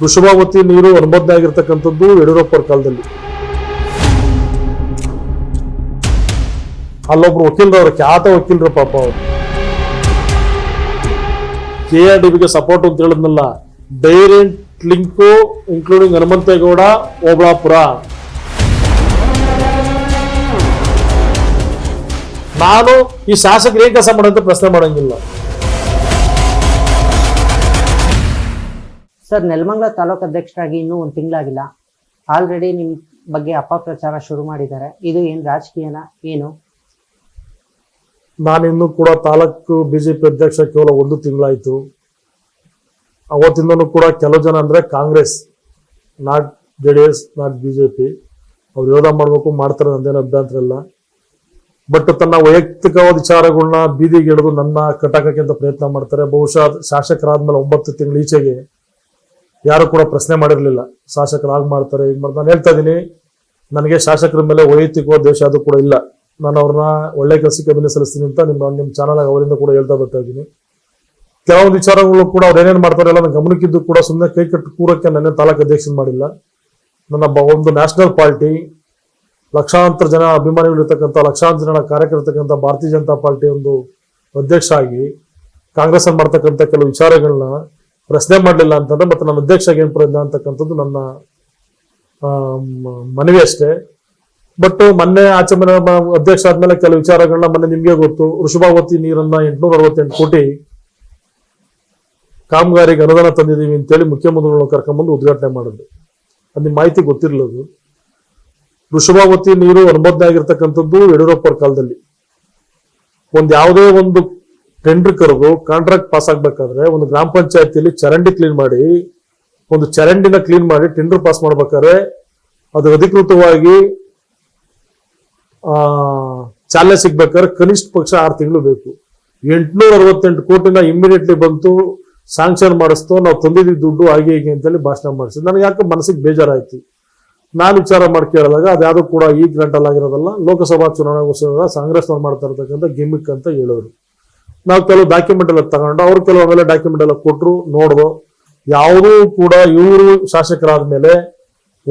ವೃಷಭಾವತಿ ನೀರು ಅನುಮೋದನೆ ಆಗಿರ್ತಕ್ಕಂಥದ್ದು ಯಡಿಯೂರಪ್ಪ ಕಾಲದಲ್ಲಿ. ಅಲ್ಲೊಬ್ರು ವಕೀಲರವ್ರು ಖ್ಯಾತ ವಕೀಲರು ಪಾಪ ಅವರು. ಕೆ ಆರ್ ಡಿ ಬಿಗೆ ಸಪೋರ್ಟ್ ಅಂತ ಹೇಳಿದ್ನಲ್ಲ direct link including Hanumanthegowda, Obalapura. ನಾನು ಈ ಶಾಸಕರು ಏನ್ ಕೆಲಸ ಮಾಡಂತ ಪ್ರಶ್ನೆ ಮಾಡಂಗಿಲ್ಲ. ಸರ್, ನೆಲಮಂಗಲ ತಾಲೂಕು ಅಧ್ಯಕ್ಷರಾಗಿ ಇನ್ನೂ ಒಂದು ತಿಂಗಳಾಗಿಲ್ಲ. ಆಲ್ರೆಡಿ ನಿಮ್ಮ ಬಗ್ಗೆ ಅಪಪ್ರಚಾರ ಶುರು ಮಾಡಿದ್ದಾರೆ. ಇದು ಏನು ರಾಜಕೀಯನ? ಏನು? ನಾನಿನ್ನೂ ಕೂಡ ತಾಲೂಕು ಬಿಜೆಪಿ ಅಧ್ಯಕ್ಷ ಕೇವಲ ಒಂದು ತಿಂಗಳಾಯಿತು. ಅವತ್ತಿಂದನೂ ಕೂಡ ಕೆಲವು ಜನ ಅಂದ್ರೆ Congress not J D S not BJP, ಅವ್ರು ವಿರೋಧ ಮಾಡ್ಬೇಕು, ಮಾಡ್ತಾರೆ ನಂದೇನು ಅಭ್ಯಂತರ ಇಲ್ಲ. ಬಟ್ ತನ್ನ ವೈಯಕ್ತಿಕವಾದ ವಿಚಾರಗಳನ್ನ ಬೀದಿಗೆ ಹಿಡಿದು ನನ್ನ ಕಟಾಕಕ್ಕೆ ಪ್ರಯತ್ನ ಮಾಡ್ತಾರೆ. ಬಹುಶಃ ಶಾಸಕರಾದ್ಮೇಲೆ ಒಂಬತ್ತು ತಿಂಗಳು ಈಚೆಗೆ ಯಾರು ಕೂಡ ಪ್ರಶ್ನೆ ಮಾಡಿರಲಿಲ್ಲ. ಶಾಸಕರು ಆಗ್ ಮಾಡ್ತಾರೆ ಈಗ ಮಾಡ್ತಾರೆ. ನಾನು ಹೇಳ್ತಾ ಇದ್ದೀನಿ ನನಗೆ ಶಾಸಕರ ಮೇಲೆ ವೈಯಕ್ತಿಕ ದೇಶ ಅದು ಕೂಡ ಇಲ್ಲ. ನಾನು ಅವ್ರನ್ನ ಒಳ್ಳೆ ಕೆಲಸಕ್ಕೆ ಅಭಿನಯ ಸಲ್ಲಿಸ್ತೀನಿ ಅಂತ ನಿಮ್ಮ ನಿಮ್ಮ ಚಾನಲ್ ಅವರಿಂದ ಕೂಡ ಹೇಳ್ತಾ ಬರ್ತಾ ಇದ್ದೀನಿ ಕೆಲವೊಂದು ವಿಚಾರಗಳು ಕೂಡ ಅವ್ರು ಏನೇನು ಮಾಡ್ತಾರೆ ಎಲ್ಲ ನನ್ನ ಗಮನಕ್ಕಿದ್ದು ಕೂಡ ಸುಮ್ಮನೆ ಕೈ ಕಟ್ಟು ಕೂರಕ್ಕೆ ನನ್ನ ತಾಲೂಕು ಅಧ್ಯಕ್ಷನ್ ಮಾಡಿಲ್ಲ. ನನ್ನ ಒಂದು ನ್ಯಾಷನಲ್ ಪಾರ್ಟಿ ಲಕ್ಷಾಂತರ ಜನ ಅಭಿಮಾನಿಗಳಿರ್ತಕ್ಕಂಥ ಲಕ್ಷಾಂತರ ಜನ ಕಾರ್ಯಕರ್ತಕ್ಕಂಥ ಭಾರತೀಯ ಜನತಾ ಪಾರ್ಟಿ ಒಂದು ಅಧ್ಯಕ್ಷ ಆಗಿ ಕಾಂಗ್ರೆಸ್ ಮಾಡ್ತಕ್ಕಂಥ ಕೆಲವು ವಿಚಾರಗಳನ್ನ ಪ್ರಶ್ನೆ ಮಾಡಲಿಲ್ಲ ಅಂತಂದ್ರೆ, ಮತ್ತೆ ನನ್ನ ಅಧ್ಯಕ್ಷ ಏನು ಪ್ರಯತ್ನ ಅಂತಕ್ಕಂಥದ್ದು ನನ್ನ ಮನವಿ ಅಷ್ಟೇ. ಬಟ್ ಮೊನ್ನೆ ಆಚೆ ಮನೆ ಅಧ್ಯಕ್ಷ ಆದ್ಮೇಲೆ ಕೆಲವು ವಿಚಾರಗಳನ್ನ ಮೊನ್ನೆ ನಿಮಗೆ ಗೊತ್ತು. ವೃಷಭಾವತಿ ನೀರನ್ನ ಎಂಟುನೂರ ಅರವತ್ತೆಂಟು ಕೋಟಿ ಕಾಮಗಾರಿಗೆ ಅನುದಾನ ತಂದಿದ್ದೀವಿ ಅಂತೇಳಿ ಮುಖ್ಯಮಂತ್ರಿಗಳನ್ನ ಕರ್ಕೊಂಡ್ಬಂದು ಉದ್ಘಾಟನೆ ಮಾಡಿದ್ರು. ಅಲ್ಲಿ ಮಾಹಿತಿ ಗೊತ್ತಿರಲಿಲ್ಲ ವೃಷಭಾವತಿ ನೀರು ಅನುಮೋದನೆ ಆಗಿರ್ತಕ್ಕಂಥದ್ದು ಯಡಿಯೂರಪ್ಪ ಕಾಲದಲ್ಲಿ. ಒಂದು ಯಾವುದೇ ಒಂದು ಟೆಂಡರ್ ಕರೆದು ಕಾಂಟ್ರಾಕ್ಟ್ ಪಾಸ್ ಆಗ್ಬೇಕಾದ್ರೆ ಒಂದು ಗ್ರಾಮ ಪಂಚಾಯತಿಯಲ್ಲಿ ಚರಂಡಿ ಕ್ಲೀನ್ ಮಾಡಿ, ಒಂದು ಚರಂಡಿನ ಕ್ಲೀನ್ ಮಾಡಿ ಟೆಂಡರ್ ಪಾಸ್ ಮಾಡ್ಬೇಕಾದ್ರೆ ಅದು ಅಧಿಕೃತವಾಗಿ ಚಾಲನೆ ಸಿಗ್ಬೇಕಾದ್ರೆ ಕನಿಷ್ಠ ಪಕ್ಷ ಆರು ತಿಂಗಳು ಬೇಕು. ಎಂಟುನೂರ ಅರವತ್ತೆಂಟು ಕೋಟಿನ ಇಮಿಡಿಯೇಟ್ಲಿ ಬಂತು ಸ್ಯಾಂಕ್ಷನ್ ಮಾಡಿಸ್ತು, ನಾವು ತಂದಿದ್ದೀವಿ ದುಡ್ಡು ಹಾಗೆ ಹೀಗೆ ಅಂತೇಳಿ ಭಾಷಣ ಮಾಡಿಸಿ ನನಗೆ ಯಾಕೆ ಮನಸ್ಸಿಗೆ ಬೇಜಾರಾಯ್ತು. ನಾನು ವಿಚಾರ ಮಾಡಿ ಕೇಳಿದಾಗ ಅದ್ಯಾವುದೂ ಕೂಡ ಈ ಗ್ರಾಂಟ್ ಅಲ್ಲಿ ಆಗಿರೋದಲ್ಲ, ಲೋಕಸಭಾ ಚುನಾವಣೆಗೋಸ್ಕರ ಕಾಂಗ್ರೆಸ್ನವ್ರು ಮಾಡ್ತಾ ಇರ್ತಕ್ಕಂಥ ಗಿಮಿಕ್ ಅಂತ ಹೇಳೋರು. ನಾವು ಕೆಲವು ಡಾಕ್ಯುಮೆಂಟ್ ಎಲ್ಲ ತಗೊಂಡು ಅವ್ರು ಕೆಲವು ಆಮೇಲೆ ಡಾಕ್ಯುಮೆಂಟ್ ಎಲ್ಲ ಕೊಟ್ಟರು ನೋಡ್ದು. ಯಾವುದೂ ಕೂಡ ಇವರು ಶಾಸಕರಾದ ಮೇಲೆ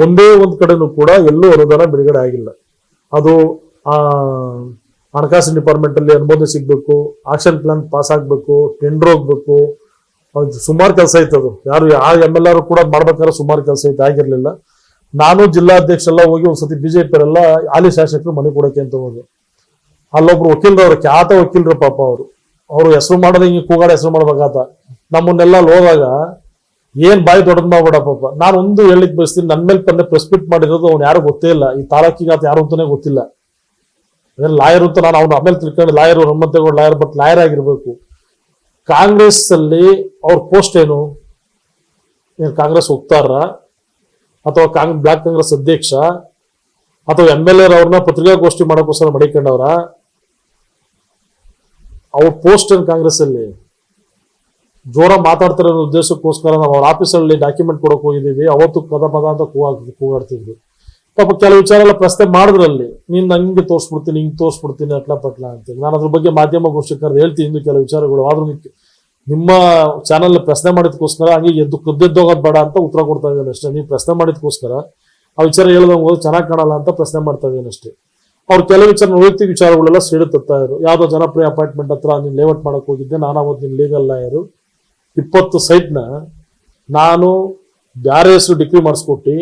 ಒಂದೇ ಒಂದು ಕಡೆನೂ ಕೂಡ ಎಲ್ಲೂ ಅನುದಾನ ಬಿಡುಗಡೆ ಆಗಿಲ್ಲ. ಅದು, ಆ, ಹಣಕಾಸಿನ ಡಿಪಾರ್ಟ್ಮೆಂಟ್ ಅಲ್ಲಿ ಅನುಮೋದನೆ ಸಿಗ್ಬೇಕು ಆಕ್ಷನ್ ಪ್ಲಾನ್ ಪಾಸ್ ಆಗ್ಬೇಕು ಟೆಂಡರ್ ಹೋಗ್ಬೇಕು ಸುಮಾರು ಕೆಲಸ ಐತೆ ಅದು. ಯಾರು ಯಾವ ಎಂ ಎಲ್ ಆರ್ ಕೂಡ ಮಾಡ್ಬೇಕಾದ್ರೆ ಸುಮಾರು ಕೆಲಸ ಐತೆ, ಆಗಿರ್ಲಿಲ್ಲ. ನಾನು ಜಿಲ್ಲಾಧ್ಯಕ್ಷ ಎಲ್ಲ ಹೋಗಿ ಒಂದ್ಸತಿ ಎಲ್ಲ ಹಾಲಿ ಶಾಸಕರು ಮನೆ ಕೊಡಕ್ಕೆ ಅಂತ ಹೋದ್ರು ಅಲ್ಲೊಬ್ರು ವಕೀಲರವ್ರು, ಖ್ಯಾತ ವಕೀಲರು ಪಾಪ ಅವರು. ಅವರು ಹೆಸರು ಮಾಡೋದು ಹಿಂಗೆ ಕೂಗಾಡ ಹೆಸರು ಮಾಡ್ಬೇಕಾತ. ನಮ್ಮನ್ನೆಲ್ಲ ಹೋದಾಗ ಏನ್ ಬಾಯಿ ದೊಡ್ಡದ್ ಮಾಡ್ಬಿಡಪ್ಪ ನಾನು ಒಂದು ಹೇಳಿದ್ ಬಯಸ್ತೀನಿ ನನ್ನ ಮೇಲೆ ತಂದೆ ಪ್ರೆಸ್ಪಿಟ್ ಮಾಡಿರೋದು ಅವ್ನು ಯಾರು ಗೊತ್ತೇ ಇಲ್ಲ. ಈ ತಾಲೂಕಿಗೆ ಆತ ಯಾರು ಅಂತಾನೆ ಗೊತ್ತಿಲ್ಲ. ಲಾಯರ್ ಅಂತ ನಾನು ಅವ್ನು ಆಮೇಲೆ ತಿಳ್ಕೊಂಡು, lawyer Hanumanthegowda lawyer but lawyer ಆಗಿರ್ಬೇಕು. ಕಾಂಗ್ರೆಸ್ ಅಲ್ಲಿ ಅವ್ರ ಪೋಸ್ಟ್ ಏನು? ಏನ್ ಕಾಂಗ್ರೆಸ್ ಹೋಗ್ತಾರ ಅಥವಾ ಕಾಂಗ್, ಬ್ಲಾಕ್ ಕಾಂಗ್ರೆಸ್ ಅಧ್ಯಕ್ಷ ಅಥವಾ ಎಂ ಎಲ್ ಎರ್ ಅವ್ರನ್ನ ಪತ್ರಿಕಾಗೋಷ್ಠಿ ಮಾಡೋಕ್ಕೋಸ್ಕರ ಮಡಿಕೊಂಡವ್ರ? ಅವ್ರ ಪೋಸ್ಟ್ ಏನು ಕಾಂಗ್ರೆಸ್ ಅಲ್ಲಿ ಜೋರ ಮಾತಾಡ್ತಾರೆ ಅನ್ನೋ ಉದ್ದೇಶಕ್ಕೋಸ್ಕರ ನಾವು ಅವ್ರ ಆಫೀಸಲ್ಲಿ ಡಾಕ್ಯುಮೆಂಟ್ ಕೊಡಕ್ ಹೋಗಿದ್ದೀವಿ. ಅವತ್ತು ಪದ ಪದ ಅಂತ ಕೂಗಾಡ್ ಕೂಗಾಡ್ತಿದ್ವಿ ಪಾಪ ಕೆಲವು ವಿಚಾರ ಎಲ್ಲ ಪ್ರಶ್ನೆ ಮಾಡಿದ್ರಲ್ಲಿ, ನೀನು ನಂಗೆ ತೋರಿಸ್ಬಿಡ್ತೀನಿ, ಹಿಂಗೆ ತೋರಿಸ್ಬಿಡ್ತೀನಿ, ಅಟ್ಲ ಪಟ್ಲ ಅಂತ ನಾನು ಅದ್ರ ಬಗ್ಗೆ ಮಾಧ್ಯಮ ಘೋಷಕರ ಹೇಳ್ತೀನಿ ಇನ್ನು ಕೆಲವು ವಿಚಾರಗಳು. ಆದ್ರೂ ನಿಮ್ಮ ಚಾನಲ್ ಪ್ರಶ್ನೆ ಮಾಡಿದ್ಕೋಸ್ಕರ ಹಂಗೆ ಎದ್ದು ಕದ್ದೆದ್ದೋಗೋದು ಬೇಡ ಅಂತ ಉತ್ತರ ಕೊಡ್ತಾ ಇದ್ದೇನೆ ಅಷ್ಟೇ. ನೀವು ಪ್ರಶ್ನೆ ಮಾಡಿದ್ಕೋಸ್ಕರ ಆ ವಿಚಾರ ಹೇಳ್ದಂಗೆ ಹೋದ್ರೆ ಚೆನ್ನಾಗಿ ಕಾಣಲ್ಲ ಅಂತ ಪ್ರಶ್ನೆ ಮಾಡ್ತಾ ಇದ್ದೇನೆ ಅಷ್ಟೇ. ಅವ್ರು ಕೆಲವು ವಿಚಾರ ವೈಯಕ್ತಿಕ ವಿಚಾರಗಳೆಲ್ಲ ಸೇಡು ತತ್ತಾ ಇದ್ರು. ಯಾವುದೋ ಜನಪ್ರಿಯ ಅಪಾಯಿಂಟ್ಮೆಂಟ್ ಹತ್ರ ನೀನು ಲೇಔಟ್ ಮಾಡೋಕೆ ಹೋಗಿದ್ದೆ, ನಾನು ಅವತ್ತು ನಿಮ್ಮ ಲೀಗಲ್ ಲಾಯರು ಇಪ್ಪತ್ತು ಸೈಟ್ನ ನಾನು ಬೇರೆ ಹೆಸರು ಡಿಗ್ರಿ ಮಾಡಿಸ್ಕೊಟ್ಟು,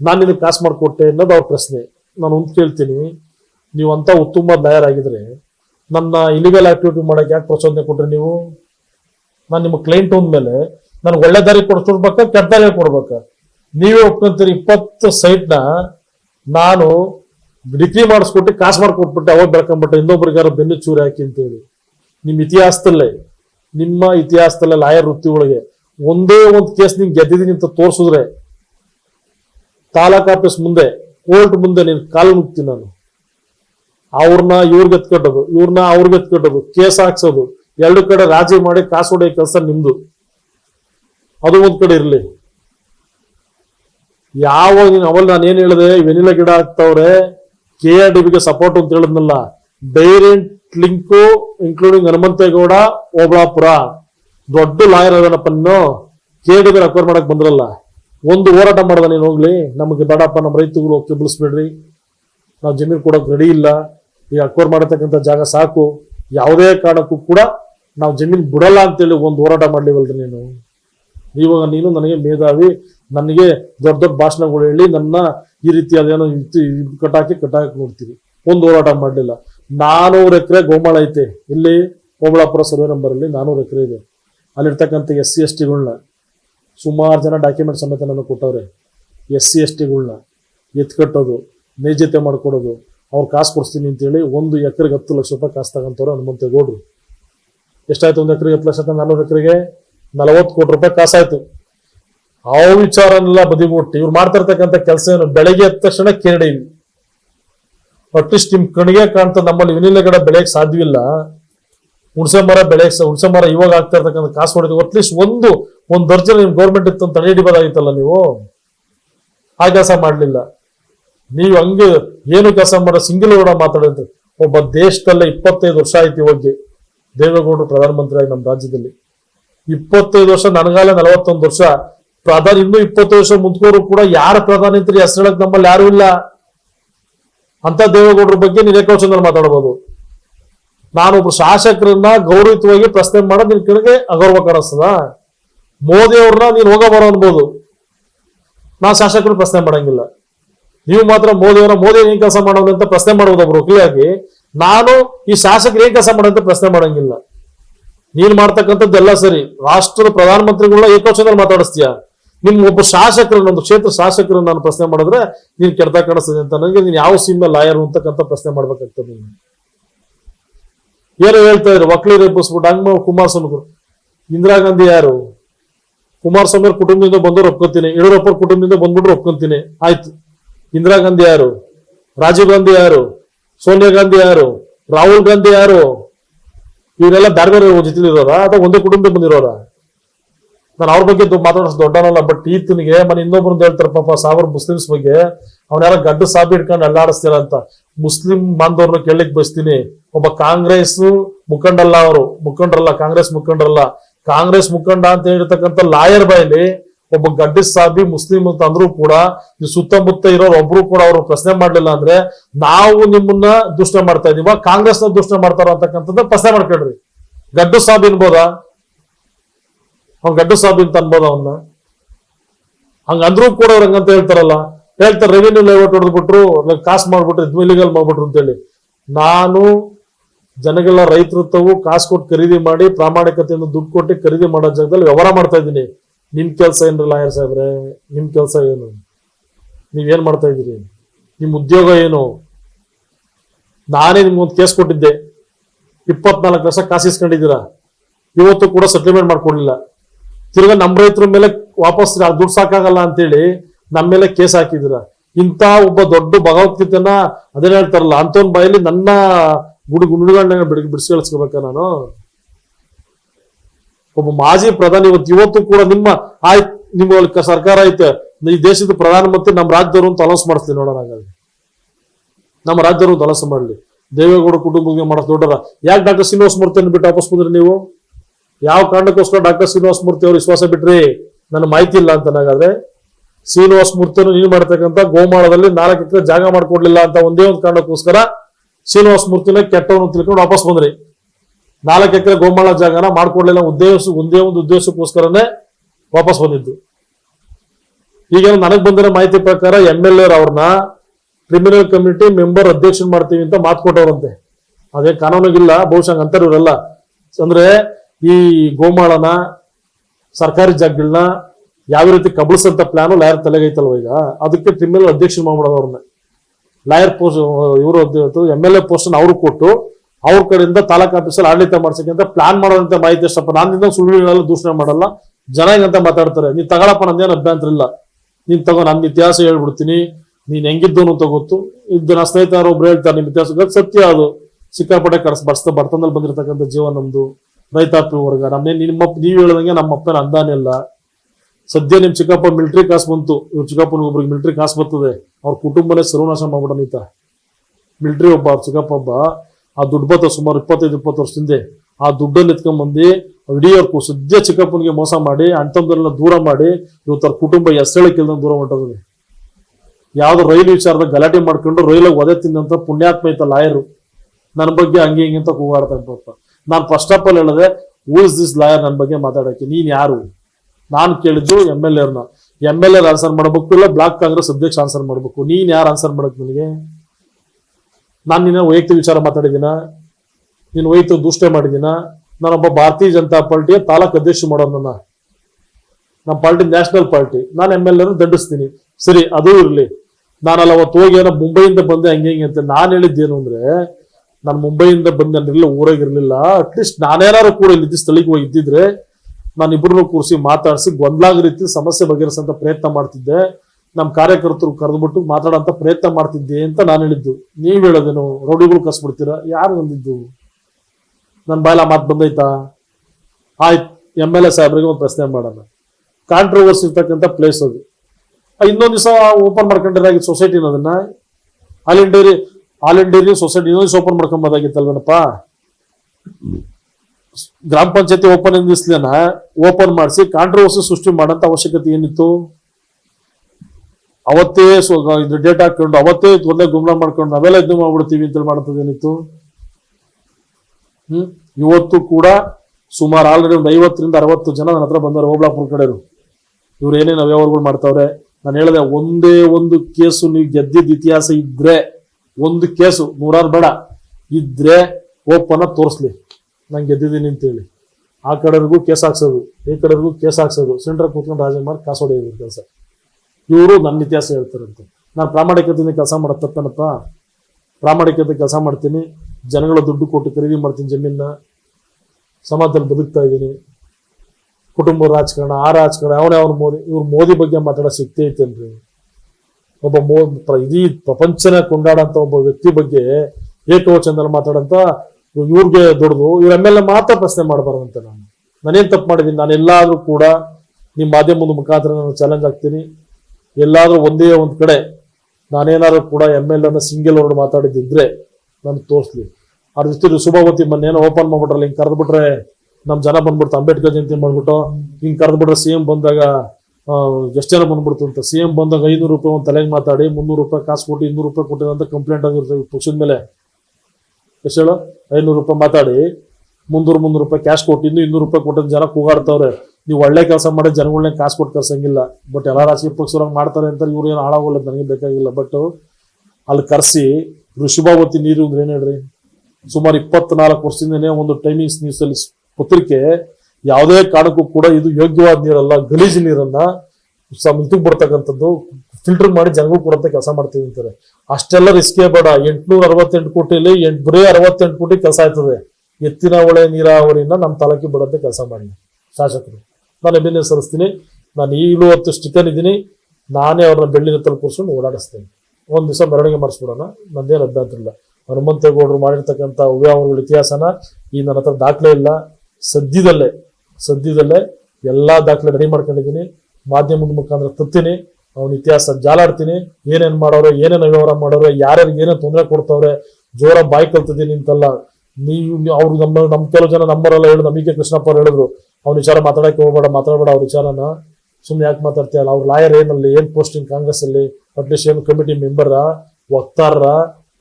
ನಾನು ನಿನಗೆ ಪಾಸ್ ಮಾಡಿಕೊಟ್ಟೆ ಅನ್ನೋದು ಅವ್ರ ಪ್ರಶ್ನೆ. ನಾನು ಒಂದು ಕೇಳ್ತೀನಿ, ನೀವು ಅಂತ ಉತ್ತಮ ಲಾಯರ್ ಆಗಿದ್ರೆ, ನನ್ನ ಇಲಿಗಲ್ ಆಕ್ಟಿವಿಟಿ ಮಾಡೋಕ್ಕೆ ಯಾಕೆ ಪ್ರಚೋದನೆ ಕೊಟ್ರಿ ನೀವು? ನಾನು ನಿಮ್ಮ ಕ್ಲೈಂಟ್ ಮೇಲೆ ನನಗೆ ಒಳ್ಳೆ ದಾರಿ ಕೊಡಿಸ್ಕೊಡ್ಬೇಕಾ ಕೆಟ್ಟ ದಾರಿ ಕೊಡ್ಬೇಕಾ? ನೀವೇ ಒಪ್ಕೊಂತೀರಿ ಇಪ್ಪತ್ತು ಸೈಟ್ನ ನಾನು ಡಿಗ್ರಿ ಮಾಡಿಸ್ಕೊಟ್ಟು ಕಾಸು ಮಾಡ್ಕೊಟ್ಬಿಟ್ಟೆ ಅವಾಗ ಬೆಳ್ಕೊಂಡ್ಬಿಟ್ಟೆ ಇನ್ನೊಬ್ರಿಗಾರ ಬೆನ್ನು ಚೂರಿ ಹಾಕಿ ಅಂತೇಳಿ. ನಿಮ್ಮ ಇತಿಹಾಸದಲ್ಲೇ ನಿಮ್ಮ ಇತಿಹಾಸದಲ್ಲೇ ಲಾಯರ್ ವೃತ್ತಿ ಒಳಗೆ ಒಂದೇ ಒಂದು ಕೇಸ್ ನಿಂಗೆ ಗೆದ್ದಿದ್ದೀನಿ ಅಂತ ತೋರಿಸಿದ್ರೆ, ತಾಲೂಕ್ ಆಫೀಸ್ ಮುಂದೆ, ಕೋರ್ಟ್ ಮುಂದೆ ನೀನು ಕಾಲು ಮುಗ್ತೀನಿ ನಾನು. ಅವ್ರನ್ನ ಇವ್ರಿಗೆ ಎತ್ಕಟ್ಟೋದು ಇವ್ರನ್ನ ಅವ್ರಿಗೆ ಎತ್ಕಟ್ಟೋದು ಕೇಸ್ ಹಾಕ್ಸೋದು, ಎರಡು ಕಡೆ ರಾಜಿ ಮಾಡಿ ಕಾಸು ಹೊಡೆಯೋ ಕೆಲಸ ನಿಮ್ದು. ಅದು ಒಂದ್ ಕಡೆ ಇರಲಿ. ಯಾವ ನೀನು ಅವಲ್ ನಾನು ಏನ್ ಹೇಳಿದೆ ವೆನಿಲಾ ಗಿಡ ಹಾಕ್ತವ್ರೆ ಕೆ ಆರ್ ಡಿ ಬಿಗೆ ಸಪೋರ್ಟ್ ಅಂತ ಹೇಳಿದ್ನಲ್ಲ. Direct link including Hanumanthegowda, Obalapura. ದೊಡ್ಡ ಲಾಯರ್ ಅದನಪ್ಪ ನೀನು. ಕೆ ಡಿ ಬಿ ಅಕ್ವೈರ್ ಮಾಡಕ್ ಬಂದ್ರಲ್ಲ. ಒಂದು ಹೋರಾಟ ಮಾಡ್ದ ನೀನು ಹೋಗ್ಲಿ. ನಮಗೆ ಬೇಡಪ್ಪ ನಮ್ಮ ರೈತಗರು ಹೋಗಿ ಬಿಳಿಸ್ಬಿಡ್ರಿ ನಾವು ಜಮೀನು ಕೊಡೋಕೆ ರೆಡಿ ಇಲ್ಲ. ಈಗ ಅಕ್ವರ್ ಮಾಡತಕ್ಕಂಥ ಜಾಗ ಸಾಕು. ಯಾವುದೇ ಕಾರಣಕ್ಕೂ ಕೂಡ ನಾವು ಜಮೀನು ಬಿಡಲ್ಲ ಅಂತೇಳಿ ಒಂದು ಹೋರಾಟ ಮಾಡ್ಲಿವಲ್ರಿ ನೀನು. ಇವಾಗ ನೀನು ನನಗೆ ಮೇಧಾವಿ. ನನಗೆ ದೊಡ್ಡ ದೊಡ್ಡ ಭಾಷಣಗಳು ಹೇಳಿ ನನ್ನ ಈ ರೀತಿ ಅದೇನೋ ಕಟಾಕಿ ಕಟಾಕಿ ನೋಡ್ತೀವಿ. ಒಂದು ಹೋರಾಟ ಮಾಡಲಿಲ್ಲ. ನಾನೂರು ಎಕರೆ ಗೋಮಾಳ ಐತೆ. ಇಲ್ಲಿ ಓಬಳಾಪುರ ಸರ್ವೆ ನಂಬರ್ ಅಲ್ಲಿ ನಾನೂರು ಎಕರೆ ಇದೆ. ಅಲ್ಲಿರ್ತಕ್ಕಂಥ ಎಸ್ ಸಿ ಎಸ್ ಟಿಗಳನ್ನ ಸುಮಾರು ಜನ ಡಾಕ್ಯುಮೆಂಟ್ ಸಮೇತ ನನಗೆ ಕೊಟ್ಟವ್ರೆ. ಎಸ್ ಸಿ ಎಸ್ ಟಿಗಳನ್ನ ಎತ್ಕಟ್ಟೋದು ನೈಜತೆ ಮಾಡ್ಕೊಡೋದು, ಅವ್ರು ಕಾಸು ಕೊಡಿಸ್ತೀನಿ ಅಂತೇಳಿ ಒಂದು ಎಕರೆಗೆ ಹತ್ತು ಲಕ್ಷ ರೂಪಾಯಿ ಕಾಸು ತಗೊಂತವ್ರೆ ಹನುಮಂತೇಗೌಡ್ರು ಎಷ್ಟಾಯ್ತು ಒಂದು ಎಕರೆಗೆ ಹತ್ತು ಲಕ್ಷ ನಾನೂರು ಎಕರೆಗೆ ನಲವತ್ತು ಕೋಟಿ ರೂಪಾಯಿ ಕಾಸಾಯ್ತು ಆ ವಿಚಾರನೆಲ್ಲ ಬದಿಗೊಟ್ಟು ಇವ್ರು ಮಾಡ್ತಾ ಇರ್ತಕ್ಕಂಥ ಕೆಲಸ ಏನು ಬೆಳಗ್ಗೆ ಎದ್ದ ತಕ್ಷಣ ಕೆರಡಿ ಅಟ್ಲೀಸ್ಟ್ ನಿಮ್ ಕಣಿಗೆ ಕಾಣ್ತಾ ನಮ್ಮಲ್ಲಿ ವಿನಿಲ ಗಿಡ ಸಾಧ್ಯವಿಲ್ಲ. ಹುಣಸೆ ಮರ ಬೆಳೆಯಕ್ ಹುಣಸೆ ಮರ ಇವಾಗ ಆಗ್ತಾ ಇರ್ತಕ್ಕಂಥ ಕಾಸು ಹೊಡೆದು ಅಟ್ಲೀಸ್ಟ್ ಒಂದು ಒಂದು ದರ್ಜನ ನಿಮ್ ಗೌರ್ಮೆಂಟ್ ಇತ್ತು ತಡೆ ಹಿಡಿಬೋದಾಗಿತ್ತಲ್ಲ ನೀವು? ಆ ಕೆಲಸ ಮಾಡ್ಲಿಲ್ಲ. ನೀವು ಹಂಗೆ ಏನು ಕೆಲಸ ಮಾಡೋ ಸಿಂಗಲ್ ಕೂಡ ಮಾತಾಡಿದ್ರೆ ಒಬ್ಬ ದೇಶದಲ್ಲೇ ಇಪ್ಪತ್ತೈದು ವರ್ಷ ಆಯ್ತು ಇವಾಗ. ದೇವೇಗೌಡರು ಪ್ರಧಾನಮಂತ್ರಿ ಆಗಿ ನಮ್ಮ ರಾಜ್ಯದಲ್ಲಿ. ಇಪ್ಪತ್ತೈದು ವರ್ಷ ನನಗಾಲೇ ನಲವತ್ತೊಂದು ವರ್ಷ ಪ್ರಧಾನಿ ಇನ್ನೂ ಇಪ್ಪತ್ತು ವರ್ಷ ಮುಂದ್ಕೋರು ಕೂಡ ಯಾರ ಪ್ರಧಾನಿ ಅಂತ ಹೆಸರು ಹೇಳಕ್ ನಮ್ಮಲ್ಲಿ ಯಾರು ಇಲ್ಲ. ಅಂತ ದೇವೇಗೌಡರ ಬಗ್ಗೆ ನೀನ್ ಏಕವಚನದಲ್ಲಿ ಮಾತಾಡಬಹುದು ನಾನೊಬ್ಬ ಶಾಸಕರನ್ನ ಗೌರವಿತವಾಗಿ ಪ್ರಶ್ನೆ ಮಾಡೋದು ನಿನ್ ಕಡೆಗೆ ಅಗೌರವ ಕಾಣಿಸ್ತದ? ಮೋದಿ ಅವ್ರನ್ನ ನೀನ್ ಹೋಗ ಬರೋ ಅನ್ಬೋದು. ನಾ ಶಾಸಕರು ಪ್ರಶ್ನೆ ಮಾಡಂಗಿಲ್ಲ. ನೀವು ಮಾತ್ರ ಮೋದಿ ಅವರ ಮೋದಿ ಏನ್ ಕೆಲಸ ಮಾಡೋದು ಅಂತ ಪ್ರಶ್ನೆ ಮಾಡಬಹುದು ಒಬ್ರು ವಕೀಲಾಗಿ ನಾನು ಈ ಶಾಸಕರು ಏನ್ ಕೆಲಸ ಅಂತ ಪ್ರಶ್ನೆ ಮಾಡಂಗಿಲ್ಲ. ನೀನ್ ಮಾಡ್ತಕ್ಕಂಥದ್ದೆಲ್ಲ ಸರಿ. ರಾಷ್ಟ್ರದ ಪ್ರಧಾನಮಂತ್ರಿಗಳನ್ನ ಏಕವಚನದಲ್ಲಿ ಮಾತಾಡಿಸ್ತೀಯ? ನಿಮ್ ಒಬ್ಬ ಶಾಸಕರು ಒಂದು ಕ್ಷೇತ್ರ ಶಾಸಕರು ನಾನು ಪ್ರಶ್ನೆ ಮಾಡಿದ್ರೆ ನೀನ್ ಕೆಡ್ತಾ ಕಾಣಿಸ್ತದೆ ಅಂತ. ನನಗೆ ನೀನು ಯಾವ ಸೀಮೆ ಲಾಯರ್ ಅಂತಕ್ಕಂಥ ಪ್ರಶ್ನೆ ಮಾಡ್ಬೇಕಾಗ್ತದೆ ನೀನು ಏನೋ ಹೇಳ್ತಾ ಇದ್ರು ಒಕ್ಲೀರ್ ಎಬ್ಬಿಸ್ಬಿಟ್ಟು, ಹಂಗ್ ಕುಮಾರಸ್ವಾಮಿ. ಇಂದಿರಾ ಗಾಂಧಿ ಯಾರು? ಕುಮಾರಸ್ವಾಮಿ ಅವ್ರ ಕುಟುಂಬದಿಂದ ಬಂದವ್ರು ಒಪ್ಕೊತೀನಿ. ಯಡಿಯೂರಪ್ಪ ಅವ್ರ ಕುಟುಂಬದಿಂದ ಬಂದ್ಬಿಟ್ರು ಒಪ್ಕೊಂತೀನಿ. ಆಯ್ತು. ಇಂದಿರಾ ಗಾಂಧಿ ಯಾರು? ರಾಜೀವ್ ಗಾಂಧಿ ಯಾರು? ಸೋನಿಯಾ ಗಾಂಧಿ ಯಾರು? ರಾಹುಲ್ ಗಾಂಧಿ ಯಾರು? ಇವರೆಲ್ಲ ಬೇರೆ ಬೇರೆ ಜೊತೆಲಿ ಇರೋದಾ ಅಥವಾ ಒಂದೇ ಕುಟುಂಬ ಬಂದಿರೋರಾ? ನಾನು ಅವ್ರ ಬಗ್ಗೆ ಮಾತಾಡೋದು ದೊಡ್ಡನಲ್ಲ ಬಟ್ ಈತನಿಗೆ ಮನೆ ಇನ್ನೊಬ್ರದ್ದು ಹೇಳ್ತಾರೆ, ಪಾಪ ಸಾವಿರ ಮುಸ್ಲಿಮ್ಸ್ ಬಗ್ಗೆ, ಅವ್ನ ಯಾರೋ ಗಡ್ಡ ಸಾಬಿ ಇಟ್ಕೊಂಡು ಅಲ್ಲಾಡಿಸ್ತೀರ ಅಂತ. ಮುಸ್ಲಿಂ ಬಾಂಧವ್ರನ್ನ ಕೇಳಲಿಕ್ಕೆ ಬಯಸ್ತೀನಿ. ಒಬ್ಬ ಕಾಂಗ್ರೆಸ್ ಮುಖಂಡಲ್ಲ ಅವರು. ಮುಖಂಡರಲ್ಲ, ಕಾಂಗ್ರೆಸ್ ಮುಖಂಡರಲ್ಲ. ಕಾಂಗ್ರೆಸ್ ಮುಖಂಡ ಅಂತ ಹೇಳಿರ್ತಕ್ಕಂಥ ಲಾಯರ್ ಬಾಯಲ್ಲಿ ಒಬ್ಬ ಗಡ್ಡ ಸಾಬಿ ಮುಸ್ಲಿಂ ಅಂತ ಅಂದ್ರೂ ಕೂಡ, ಈ ಸುತ್ತಮುತ್ತ ಇರೋರು ಒಬ್ರು ಕೂಡ ಅವರು ಪ್ರಶ್ನೆ ಮಾಡ್ಲಿಲ್ಲ ಅಂದ್ರೆ ನಾವು ನಿಮ್ಮನ್ನ ದೂಷಣೆ ಮಾಡ್ತಾ ಇದೀವ, ಕಾಂಗ್ರೆಸ್ನ ದೂಷಣೆ ಮಾಡ್ತಾರ ಅಂತಕ್ಕಂಥದ್ದು ಪ್ರಶ್ನೆ ಮಾಡ್ಕೊಳ್ರಿ ಗಡ್ಡು ಸಾಬ್ ಅನ್ಬೋದಾ ಅವ್ನ್ ಗಡ್ಡ ಸಾಬ್ ಅಂತ ಅನ್ಬೋದು ಅವನ್ನ ಹಂಗ ಅಂದ್ರೂ ಕೂಡ ಅವ್ರ ಹಂಗಂತ ಹೇಳ್ತಾರಲ್ಲ. ಹೇಳ್ತಾರೆ ರೆವಿನ್ಯೂ ಲೇಔಟ್ ಹೊಡೆದ್ಬಿಟ್ರು ಕಾಸು ಮಾಡ್ಬಿಟ್ರು, ಇದು ಇಲ್ಲಿಗಲ್ ಮಾಡ್ಬಿಟ್ರು ಅಂತೇಳಿ. ನಾನು ಜನಗಳ ರೈತರು ತಾವು ಕಾಸು ಕೊಟ್ಟು ಖರೀದಿ ಮಾಡಿ, ಪ್ರಾಮಾಣಿಕತೆಯಿಂದ ದುಡ್ಡು ಕೊಟ್ಟು ಖರೀದಿ ಮಾಡೋ ಜಾಗದಲ್ಲಿ ವ್ಯವಹಾರ ಮಾಡ್ತಾ ಇದ್ದೀನಿ. ನಿಮ್ ಕೆಲಸ ಏನ್ರಿ ಲಾಯರ್ ಸಾಹೇಬ್ರೆ? ನಿಮ್ ಕೆಲಸ ಏನು? ನೀವೇನ್ ಮಾಡ್ತಾ ಇದ್ದೀರಿ? ನಿಮ್ ಉದ್ಯೋಗ ಏನು? ನಾನೇ ನಿಮ್ಗೊಂದು ಕೇಸ್ ಕೊಟ್ಟಿದ್ದೆ. ಇಪ್ಪತ್ನಾಲ್ಕು ಲಕ್ಷ ಕಾಸು ಇಸ್ಕೊಂಡಿದ್ದೀರಾ ಇವತ್ತು ಕೂಡ ಸೆಟಲ್ಮೆಂಟ್ ಮಾಡ್ಕೊಡ್ಲಿಲ್ಲ. ತಿರ್ಗಾ ನಮ್ಮ ರೈತರ ಮೇಲೆ ವಾಪಸ್ ದುಡ್ಡು ಸಾಕಾಗಲ್ಲ ಅಂತೇಳಿ ನಮ್ಮ ಮೇಲೆ ಕೇಸ್ ಹಾಕಿದಿರ. ಇಂಥ ಒಬ್ಬ ದೊಡ್ಡ ಭಗವದ್ಗೀತೆನ ಅದೇನ್ ಹೇಳ್ತಾರಲ್ಲ ಅಂತವನ್ ಬಾಯಲ್ಲಿ ನನ್ನ ಗುಡಿ ಗುಂಡುಗಣ್ಣ ಬಿಡ್ ಬಿಡಿಸಿ ಕಳಿಸ್ಕೋಬೇಕ ನಾನು? ಒಬ್ಬ ಮಾಜಿ ಪ್ರಧಾನಿ ಇವತ್ತು ಇವತ್ತು ಕೂಡ ನಿಮ್ಮ ಆಯ್ತು ನಿಮ್ಮ ಸರ್ಕಾರ ಐತೆ. ಈ ದೇಶದ ಪ್ರಧಾನಮಂತ್ರಿ ನಮ್ಮ ರಾಜ್ಯದವರು ಅಂತ ಅಲೌನ್ಸ್ ಮಾಡಿಸ್ತೀನಿ ನೋಡೋಣ ಹಾಗಾದ್ರೆ. ನಮ್ಮ ರಾಜ್ಯದವರು ಅಂತ ಮಾಡ್ಲಿ. ದೇವೇಗೌಡ ಕುಟುಂಬಕ್ಕೆ ಮಾಡೋದು ದೊಡ್ಡರ ಯಾಕೆ ಡಾಕ್ಟರ್ ಶ್ರೀನಿವಾಸ ಮೂರ್ತಿಯನ್ನು ಬಿಟ್ಟು ವಾಪಸ್ ಬಂದ್ರಿ ನೀವು? ಯಾವ ಕಾರಣಕ್ಕೋಸ್ಕರ ಡಾಕ್ಟರ್ ಶ್ರೀನಿವಾಸ ಮೂರ್ತಿ ಅವರು ವಿಶ್ವಾಸ ಬಿಟ್ರಿ? ನನ್ನ ಮಾಹಿತಿ ಇಲ್ಲ ಅಂತ ಹಾಗಾದ್ರೆ ಶ್ರೀನಿವಾಸ ಮೂರ್ತಿಯನ್ನು ನೀನು ಮಾಡ್ತಕ್ಕಂಥ ಗೋಮಾಳದಲ್ಲಿ ನಾಲ್ಕು ಎಕರೆ ಜಾಗ ಮಾಡ್ಕೊಡ್ಲಿಲ್ಲ ಅಂತ ಒಂದೇ ಒಂದು ಕಾರಣಕ್ಕೋಸ್ಕರ ಶ್ರೀನಿವಾಸ ಮೂರ್ತಿನ ಕೆಟ್ಟವನು ತಿಳ್ಕೊಂಡು ವಾಪಸ್ ಬಂದ್ರಿ. ನಾಲ್ಕು ಎಕರೆ ಗೋಮಾಳ ಜಾಗನ ಮಾಡ್ಕೊಡ್ಲಿಲ್ಲ ಉದ್ದೇಶ, ಒಂದೇ ಒಂದು ಉದ್ದೇಶಕ್ಕೋಸ್ಕರನೇ ವಾಪಸ್ ಬಂದಿದ್ದು. ಈಗ ನನಗೆ ಬಂದಿರೋ ಮಾಹಿತಿ ಪ್ರಕಾರ ಎಂ ಎಲ್ ಎರ್ ಅವ್ರನ್ನ ಕ್ರಿಮಿನಲ್ ಕಮಿಟಿ ಮೆಂಬರ್ ಅಧ್ಯಕ್ಷನ್ ಮಾಡ್ತೀವಿ ಅಂತ ಮಾತು ಕೊಟ್ಟವ್ರಂತೆ. ಅದೇ ಕಾನೂನಿಗಿಲ್ಲ, ಬಹುಶಃ ಅಂತಾರೆ ಇವರೆಲ್ಲ ಅಂದ್ರೆ ಈ ಗೋಮಾಳನ ಸರ್ಕಾರಿ ಜಾಗಗಳನ್ನ ಯಾವ ರೀತಿ ಕಬಳಿಸಂತ ಪ್ಲಾನು ಲಾಯರ್ ತಲೆಗೈತಲ್ವ ಈಗ? ಅದಕ್ಕೆ ಕ್ರಿಮಿನಲ್ ಅಧ್ಯಕ್ಷರು ಮಾಡ್ಬಿಡೋದು ಅವ್ರನ್ನ ಲಾಯರ್ ಪೋಸ್ಟ್ ಇವರು ಎಂ ಎಲ್ ಎ ಪೋಸ್ಟ್ ಅವರು ಕೊಟ್ಟು ಅವ್ರ ಕಡೆಯಿಂದ ತಾಲೂಕು ಆಫೀಸಲ್ಲಿ ಆಡಳಿತ ಮಾಡ್ಸಕ್ಕೆ ಅಂತ ಪ್ಲಾನ್ ಮಾಡೋದಂತ ಮಾಹಿತಿ ಅಷ್ಟಪ್ಪ ನಾನು ಸುಳ್ಳು ಹೇಳಲ್ಲ, ದೂಷಣೆ ಮಾಡಲ್ಲ. ಜನ ಹಿಂಗಂತ ಮಾತಾಡ್ತಾರೆ. ನೀನ್ ತಗೊಳಪ್ಪ ನಂದೇನು ಅಭ್ಯಂತರ ಇಲ್ಲ. ನೀನ್ ತಗೋ ನನ್ನ ಇತಿಹಾಸ ಹೇಳ್ಬಿಡ್ತೀನಿ. ನೀನ್ ಹೆಂಗಿದ್ದೋನು ತಗೋತು. ಇದು ನನ್ನ ಸ್ನೇಹಿತರು ಒಬ್ರು ಹೇಳ್ತಾರೆ, ನಿಮ್ ಇತಿಹಾಸ. ಸತ್ಯ ಅದು. ಸಿಕ್ಕಾಪಟ್ಟೆ ಕರ್ಸ್ ಬರ್ಸ್ತಾ ಬರ್ತಂದಲ್ಲಿ ಬಂದಿರತಕ್ಕಂಥ ಜೀವ ನಮ್ದು. ರೈತಾಪಿ ವರ್ಗ. ನಮ್ನೇ ನಿಮ್ಮಪ್ಪ ನೀವು ಹೇಳ್ದಂಗೆ ನಮ್ಮ ಅಪ್ಪನ ಅಂದಾನೆ ಇಲ್ಲ ಸದ್ಯ ನಿಮ್ಮ ಚಿಕ್ಕಪ್ಪ ಮಿಲಿಟರಿ ಕಾಸು ಬಂತು. ಇವ್ರ ಚಿಕ್ಕಪ್ಪನ ಒಬ್ರಿಗೆ ಮಿಲಿಟರಿ ಕಾಸು ಬರ್ತದೆ. ಅವ್ರ ಕುಟುಂಬನೇ ಸರ್ವನಾಶ ಮಾಡ್ಬಿಡನೀತ ಮಿಲಿಟರಿ ಒಬ್ಬ, ಅವ್ರ ಚಿಕ್ಕಪ್ಪ ಒಬ್ಬ. ಆ ದುಡ್ಡು ಬತ್ತ ಸುಮಾರು ಇಪ್ಪತ್ತೈದು, ಇಪ್ಪತ್ತು ವರ್ಷ ಹಿಂದೆ ಆ ದುಡ್ಡನ್ನು ಎತ್ಕೊಂಡ್ಬಂದು ಇಡೀ ಅವ್ರ ಸದ್ಯ ಚಿಕ್ಕಪ್ಪನಿಗೆ ಮೋಸ ಮಾಡಿ ಅಣ್ತಂದ್ರೆಲ್ಲ ದೂರ ಮಾಡಿ ಇವತ್ತು ಅವ್ರ ಕುಟುಂಬ ಹೆಸಳಿಕ್ಕಿಲ್ದಂಗೆ ದೂರ ಹೊಂಟೋಗಿದೆ ಯಾವ್ದು ರೈಲು ವಿಚಾರದ ಗಲಾಟೆ ಮಾಡ್ಕೊಂಡು ರೈಲಾಗ ಒದೆ ತಿಂದಂತ ಪುಣ್ಯಾತ್ಮ ಐತ ಲಾಯರು. ನನ್ನ ಬಗ್ಗೆ ಹಂಗೆ ಹಿಂಗೆ ಅಂತ ಕೂಗಾಡ್ತಾ ನಾನು ಫಸ್ಟ್ ಆಫ್ ಆಲ್ ಹೇಳಿದೆ ಇಸ್ ದಿಸ್ ಲಾಯರ್ ನನ್ನ ಬಗ್ಗೆ ಮಾತಾಡಕ್ಕೆ ನೀನ್ ಯಾರು? ನಾನು ಕೇಳಿದ್ದು ಎಂ ಎಲ್ ಎರ್ನ ಎಂ ಎಲ್ ಎರ್ ಆನ್ಸರ್ ಮಾಡಬೇಕು ಇಲ್ಲ ಬ್ಲಾಕ್ ಕಾಂಗ್ರೆಸ್ ಅಧ್ಯಕ್ಷ ಆನ್ಸರ್ ಮಾಡಬೇಕು. ನೀನ್ ಯಾರು ಆನ್ಸರ್ ಮಾಡಕ್ ನನಗೆ? ನಾನು ನಿನ್ನ ವೈಯಕ್ತಿಕ ವಿಚಾರ ಮಾತಾಡಿದ್ದೀನ? ನೀನು ವೈಯಕ್ತಿಕ ದೂಷಣೆ ಮಾಡಿದ್ದೀನ? ನಾನೊಬ್ಬ ಭಾರತೀಯ ಜನತಾ ಪಾರ್ಟಿಯ ತಾಲೂಕ್ ಅಧ್ಯಕ್ಷ ಮಾಡೋದು ನನ್ನ. ನಮ್ಮ ಪಾರ್ಟಿ ನ್ಯಾಷನಲ್ ಪಾರ್ಟಿ. ನಾನು ಎಂ ಎಲ್ ಎರ್ ದಂಡಿಸ್ತೀನಿ. ಸರಿ, ಅದು ಇರಲಿ. ನಾನಲ್ಲ ಅವತ್ತು ಹೋಗಿ ಏನೋ ಮುಂಬೈಯಿಂದ ಬಂದೆ ಹಂಗೆ ಹಿಂಗೆ ಅಂತ. ನಾನು ಹೇಳಿದ್ದೇನು ಅಂದ್ರೆ ನಾನು ಮುಂಬೈಯಿಂದ ಬಂದು ಇರಲಿಲ್ಲ ಊರಾಗ ಇರ್ಲಿಲ್ಲ. ಅಟ್ಲೀಸ್ಟ್ ನಾನೇನಾರು ಕೂಡ ಇಲ್ಲಿ ಸ್ಥಳಕ್ಕೆ ಹೋಗಿ ಇದ್ದಿದ್ರೆ ನಾನು ಇಬ್ಬರನ್ನು ಕೂರಿಸಿ ಮಾತಾಡಿಸಿ ಗೊಂದಲಾಗ ರೀತಿ ಸಮಸ್ಯೆ ಬಗೆಹರಿಸಂತ ಪ್ರಯತ್ನ ಮಾಡ್ತಿದ್ದೆ. ನಮ್ಮ ಕಾರ್ಯಕರ್ತರು ಕರೆದ್ಬಿಟ್ಟು ಮಾತಾಡೋಂತ ಪ್ರಯತ್ನ ಮಾಡ್ತಿದ್ದೆ ಅಂತ ನಾನು ಹೇಳಿದ್ದು. ನೀವು ಹೇಳೋದೇನು? ರೌಡಿಗಳು ಕಸ್ಬಿಡ್ತೀರಾ ಯಾರು ಬಂದಿದ್ದು ನನ್ನ ಬಾಯ್ಲ ಮಾತು ಬಂದೈತಾ? ಆಯ್ತು, ಎಂ ಎಲ್ ಎ ಸಾಹೇಬ್ರಿಗೆ ಒಂದು ಪ್ರಶ್ನೆ ಮಾಡೋಣ. ಕಾಂಟ್ರವರ್ಸಿ ಇರ್ತಕ್ಕಂಥ ಪ್ಲೇಸ್ ಅದು. ಇನ್ನೊಂದು ದಿವಸ ಓಪನ್ ಮಾಡ್ಕೊಂಡಿರಾಗಿ ಸೊಸೈಟಿನ ಅದನ್ನ ಅಲ್ಲಿ ಆಲ್ ಇಂಡಿಯಾ ಸೊಸೈಟಿ ದಿವಸ ಓಪನ್ ಮಾಡ್ಕೊಂಬೋದಾಗಿತ್ತಲ್ವೇನಪ್ಪ? ಗ್ರಾಮ ಪಂಚಾಯತಿ ಓಪನ್ ದಿವಸಲೇನ ಓಪನ್ ಮಾಡಿಸಿ ಕಾಂಟ್ರವರ್ಸಿ ಸೃಷ್ಟಿ ಮಾಡೋಂಥ ಅವಶ್ಯಕತೆ ಏನಿತ್ತು? ಅವತ್ತೇ ಇದು ಡೇಟ್ ಹಾಕೊಂಡು ಅವತ್ತೇ ಒಂದೇ ಗುಮ್ನ ಮಾಡ್ಕೊಂಡು ನಾವೆಲ್ಲ ಇದು ಮಾಡ್ಬಿಡ್ತೀವಿ ಅಂತ ಮಾಡುತ್ತದೆ ಏನಿತ್ತು? ಹ್ಮ್? ಇವತ್ತು ಕೂಡ ಸುಮಾರು ಆಲ್ರೆಡಿ ಒಂದು ಐವತ್ತರಿಂದ ಅರವತ್ತು ಜನ ನನ್ನ ಹತ್ರ ಬಂದವರು ಓಬ್ಳಾಪುರ ಕಡೆಯವರು. ಇವ್ರು ಏನೇನು ಅವ್ಯವಹಾರಗಳು ಮಾಡ್ತಾವ್ರೆ? ನಾನು ಹೇಳಿದೆ ಒಂದೇ ಒಂದು ಕೇಸು ನೀವು ಗೆದ್ದಿದ್ದ ಇತಿಹಾಸ ಇದ್ರೆ ಒಂದು ಕೇಸು, ನೂರಾರು ಬೇಡ. ಇದ್ರೆ ಓಪನ್ ತೋರಿಸ್ಲಿ. ನಂಗೆ ಗೆದ್ದಿದ್ದೀನಿ ಅಂತೇಳಿ. ಆ ಕಡೆಗೂ ಕೇಸ್ ಹಾಕ್ಸೋದು, ಈ ಕಡೆಗೂ ಕೇಸ್ ಹಾಕ್ಸೋದು. ಸೆಂಟ್ರ್ ಕೂತ್ಕೊಂಡು ರಾಜಕುಮಾರ್ ಕಾಸು ಹೊಡೆಯೋದು ಕೆಲಸ. ಇವರು ನನ್ನ ಇತಿಹಾಸ ಹೇಳ್ತಾರಂತೆ. ನಾನು ಪ್ರಾಮಾಣಿಕತೆಯಿಂದ ಕೆಲಸ ಮಾಡೋದು ತಪ್ಪನಪ್ಪ? ಪ್ರಾಮಾಣಿಕತೆ ಕೆಲಸ ಮಾಡ್ತೀನಿ. ಜನಗಳ ದುಡ್ಡು ಕೊಟ್ಟು ಖರೀದಿ ಮಾಡ್ತೀನಿ ಜಮೀನ ಸಮಾಜದಲ್ಲಿ ಬದುಕ್ತಾ ಇದ್ದೀನಿ. ಕುಟುಂಬ ರಾಜಕಾರಣ, ಆ ರಾಜಕಾರಣ, ಅವನೇ ಅವ್ರ ಮೋದಿ. ಇವ್ರು ಮೋದಿ ಬಗ್ಗೆ ಮಾತಾಡೋ ಶಕ್ತಿ ಐತೇನ್ರಿ? ಒಬ್ಬ ಮೋ ಇಡೀ ಪ್ರಪಂಚನ ಕೊಂಡಾಡಂತ ಒಬ್ಬ ವ್ಯಕ್ತಿ ಬಗ್ಗೆ ಏಕವಚನದಲ್ಲಿ ಮಾತಾಡಂತ ಇವ್ರಿಗೆ ದೊಡ್ಡದು. ಇವ್ರ ಎಂ ಎಲ್ ಎ ಮಾತ್ರ ಪ್ರಶ್ನೆ ಮಾಡಬಾರ್ದಂತ ನಾನು. ನಾನೇನು ತಪ್ಪು ಮಾಡಿದ್ದೀನಿ? ನಾನು ಎಲ್ಲಾದರೂ ಕೂಡ ನಿಮ್ಮ ಮಾಧ್ಯಮದ ಮುಖಾಂತರ ನಾನು ಚಾಲೆಂಜ್ ಆಗ್ತೀನಿ ಎಲ್ಲಾದರೂ ಒಂದೇ ಒಂದು ಕಡೆ ನಾನೇನಾದ್ರೂ ಕೂಡ ಎಂ ಎಲ್ ಎನ ಸಿಂಗಲ್ ವರ್ಡ್ ಮಾತಾಡಿದ್ದಿದ್ರೆ ನಾನು ತೋರಿಸ್ಲಿ. ಅದ್ರ ಜೊತೆ ಶುಭಾವತಿ ಮೊನ್ನೇನೋ ಓಪನ್ ಮಾಡ್ಬಿಟ್ರಲ್ಲ, ಹಿಂಗೆ ಕರೆದ್ಬಿಟ್ರೆ ನಮ್ಮ ಜನ ಬಂದ್ಬಿಡ್ತು, ಅಂಬೇಡ್ಕರ್ ಜಯಂತಿ ಮಾಡ್ಬಿಟ್ಟು, ಹಿಂಗೆ ಕರೆದ್ಬಿಟ್ರೆ ಸಿ ಎಂ ಬಂದಾಗ ಎಷ್ಟ್ ಜನ ಬಂದ್ಬಿಡ್ತು ಅಂತ. ಸಿ ಎಂ ಬಂದಾಗ ಐನೂರು ರೂಪಾಯಿ ಒಂದು ತಲೆಗೆ ಮಾತಾಡಿ, ಮುನ್ನೂರು ರೂಪಾಯಿ ಕಾಸು ಕೊಟ್ಟು ಇನ್ನೂರು ರೂಪಾಯಿ ಕೊಟ್ಟಿಲ್ಲ ಅಂತ ಕಂಪ್ಲೇಂಟ್ ಆಗಿರ್ತದೆ ಪಕ್ಷದ ಮೇಲೆ. ಎಷ್ಟು ಹೇಳು? ಐನೂರು ರೂಪಾಯಿ ಮಾತಾಡಿ, ಮುನ್ನೂರು ಮುನ್ನೂರು ರೂಪಾಯಿ ಕ್ಯಾಶ್ ಕೊಟ್ಟು ಇನ್ನೂ ಇನ್ನೂರು ರೂಪಾಯಿ ಕೊಟ್ಟು ಜನ ಕೂಗಾಡ್ತಾವ್ರೆ. ನೀವು ಒಳ್ಳೆ ಕೆಲಸ ಮಾಡಿ ಜನಗಳನ್ನ ಕಾಸು ಕೊಟ್ಟು ಕರ್ಸಂಗಿಲ್ಲ. ಬಟ್ ಎಲ್ಲ ರಾಜಕೀಯ ಪಕ್ಷದವ್ರು ಮಾಡ್ತಾರೆ ಅಂತ ಇವ್ರು ಏನು ಹಾಳಾಗೋಲ್ಲ, ನನಗೆ ಬೇಕಾಗಿಲ್ಲ. ಬಟ್ ಅಲ್ಲಿ ಕರೆಸಿ ಋಷಭಾವತಿ ನೀರು ಅಂದ್ರೆ ಏನು ಹೇಳ್ರಿ? ಸುಮಾರು ಇಪ್ಪತ್ನಾಲ್ಕು ವರ್ಷದಿಂದನೇ ಒಂದು ಟೈಮಿಂಗ್ಸ್ ನ್ಯೂಸ್ ಅಲ್ಲಿ ಸ್- ಪತ್ರಿಕೆ ಯಾವುದೇ ಕಾರಣಕ್ಕೂ ಕೂಡ ಇದು ಯೋಗ್ಯವಾದ ನೀರಲ್ಲ, ಗಲೀಜು ನೀರನ್ನ ಇದಕ್ಕೆ ಬರ್ತಕ್ಕಂಥದ್ದು ಫಿಲ್ಟರ್ ಮಾಡಿ ಜನಗಳು ಕೊಡಂತ ಕೆಲಸ ಮಾಡ್ತೀವಿ ಅಂತಾರೆ. ಅಷ್ಟೆಲ್ಲ ರಿಸ್ಕೇ ಬೇಡ. ಎಂಟ್ನೂರ ಅರವತ್ತೆಂಟು ಕೋಟಿಲಿ ಎಂಟ್ ಬರೀ ಅರವತ್ತೆಂಟು ಕೋಟಿ ಕೆಲಸ ಆಯ್ತದೆ. ಎತ್ತಿನ ಹೊಳೆ ನೀರಾವರಿಯನ್ನ ನಮ್ಮ ತಾಲೂಕಿಗೆ ಬಿಡಂತೆ ಕೆಲಸ ಮಾಡಿ ಶಾಸಕರು. ನಾನು ಅಭಿನಯ ಸಲ್ಲಿಸ್ತೀನಿ. ನಾನು ಈಗಲೂ ಹೊತ್ತು ಸ್ಟಿಕನ್ ಇದ್ದೀನಿ. ನಾನೇ ಅವ್ರನ್ನ ಬೆಳ್ಳಿನ ತಲುಪಿಸ್ಕೊಂಡು ಓಡಾಡಿಸ್ತೇನೆ. ಒಂದು ದಿವಸ ಮೆರವಣಿಗೆ ಮಾಡಿಸ್ಬಿಡೋಣ. ನಂದೇನು ಅಭ್ಯಂತರ ಇಲ್ಲ. ಹನುಮಂತೇಗೌಡರು ಮಾಡಿರ್ತಕ್ಕಂಥ ಅವ್ಯವಹಾರಗಳ ಇತಿಹಾಸನ ಈ ನನ್ನ ಹತ್ರ ದಾಖಲೆ ಇಲ್ಲ. ಸದ್ಯದಲ್ಲೇ ಸದ್ಯದಲ್ಲೇ ಎಲ್ಲಾ ದಾಖಲೆ ರೆಡಿ ಮಾಡ್ಕೊಂಡಿದ್ದೀನಿ. ಮಾಧ್ಯಮದ ಮುಖಾಂತರ ತುತ್ತೀನಿ ಅವನ ಇತಿಹಾಸ ಜಾಲಾಡ್ತೀನಿ. ಏನೇನ್ ಮಾಡೋರು, ಏನೇನು ವ್ಯವಹಾರ ಮಾಡೋರು, ಯಾರ್ಯಾರಿಗೆ ಏನೇನು ತೊಂದರೆ ಕೊಡ್ತಾವ್ರೆ, ಜೋರ ಬಾಯಿ ಕಲ್ತಿದ್ದೀನಿ ಅಂತಲ್ಲ ನೀವು, ಅವ್ರು ನಮ್ಮ ನಮ್ಮ ಕೆಲವು ಜನ ನಂಬರೆಲ್ಲ ಹೇಳಿ ನಮಗೆ ಕೃಷ್ಣಪ್ಪ ಹೇಳಿದ್ರು. ಅವ್ನ ವಿಚಾರ ಮಾತಾಡೋಕೆ ಹೋಗ್ಬೇಡ, ಮಾತಾಡಬೇಡ ಅವ್ರ ವಿಚಾರನ. ಸುಮ್ಮನೆ ಯಾಕೆ ಮಾತಾಡ್ತೀಯಲ್ಲ ಅವ್ರ ಲಾಯರ್ ಏನಲ್ಲಿ, ಏನ್ ಪೋಸ್ಟಿಂಗ್ ಕಾಂಗ್ರೆಸ್ ಅಲ್ಲಿ ಅಟ್ಲೀಸ್ಟ್ ಏನು ಕಮಿಟಿ ಮೆಂಬರ ವಕ್ತಾರ